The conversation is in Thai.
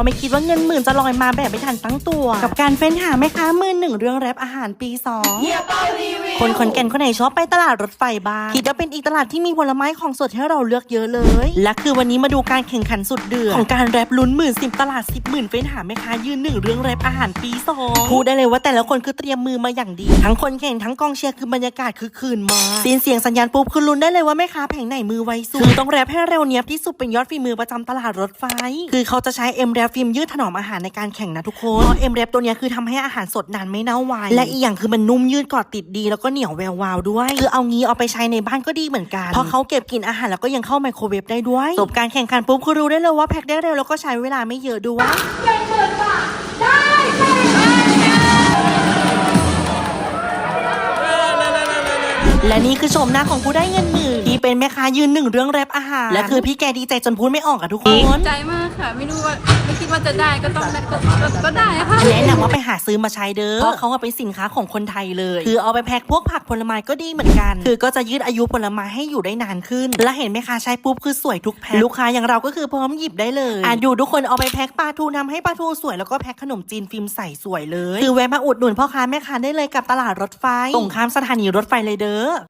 ราไม่คิดว่าเงินหมื่นจะลอยมาแบบไม่ทันตั้งตัว กับการเฟ้นหาแม่ค้ามือหนึ่งเรื่องแรปอาหารปีสองคนขอนแก่นคนไหนชอบไปตลาดรถไฟบ้างคิดว่าเป็นอีกตลาดที่มีผลไม้ของสดให้เราเลือกเยอะเลย และคือวันนี้มาดูการแข่งขันสุดเดือดของการแรปลุ้นหมื่นสิบตลาดสิบหมื่นเฟ้นหาแม่ค้ายืนหนึ่งเรื่องแรปอาหารปีสองพูดได้เลยว่าแต่ละคนคือเตรียมมือมาอย่างดี ทั้งคนแข่งทั้งกองเชียร์คือบรรยากาศคือคืนมาสิ้นเสียงสัญญาณปุ๊บคือลุ้นได้เลยว่าแม่ค้าแผงไหนมือไวสุดคือต้องแรปให้เร็วเนี้ยบที่สุดเป็นยอดฝีมือประจำตลาดรถไฟ คือเขาจะใช้เอ็มแรปฟิล์มยืดถนอมอาหารในการแข่งนะทุกคนเพราะเอ็มแรปตัวนี้คือทำให้อาหารสดนานไม่เน่าไวและอีกอย่างคือมันนุ่มยืดกอดติดดี แล้วก็เหนียวแวววาวด้วย คือเอางี้เอาไปใช้ในบ้านก็ดีเหมือนกันเพราะเขาเก็บกลิ่นอาหารแล้วก็ยังเข้าไมโครเวฟได้ด้วยจบการแข่งขันปุ๊บคือรู้ได้เลยว่าแพ็คได้เร็วแล้วก็ใช้เวลาไม่เยอะด้วยและนี่คือชมหน้าของผู้ได้เงินหมื่นที่เป็นแม่ค้ายืนหนึ่งเรื่องแรปอาหาร และคือพี่แกดีใจจนพูดไม่ออกอะทุกคนใจมากค่ะ ไม่รู้ว่า ไม่คิดว่าจะได้ก็ต้องได้ก็ก็ก็ได้อะค่ะ แนะนำว่าไปหาซื้อมาใช้เด้อ เพราะเขาอะเป็นสินค้าของคนไทยเลย คือเอาไปแพ็คพวกผักผลไม้ก็ดีเหมือนกัน คือก็จะยืดอายุผลไม้ให้อยู่ได้นานขึ้น และเห็นไหมคะใช้ปุ๊บคือสวยทุกแพ็ค ลูกค้าอย่างเราก็คือพร้อมหยิบได้เลย อ่านดูทุกคนเอาไปแพ็คปลาทูทำให้ปลาทูสวยแล้วก็แพ็คขนมจีนฟิล์มใส่สวยเลย คือแวะมาอุดหนุนพ่อค้าแม่ค้าได้เลยกับตลาดรถไฟตรงข้ามสถานีรถไฟเลยเด้อ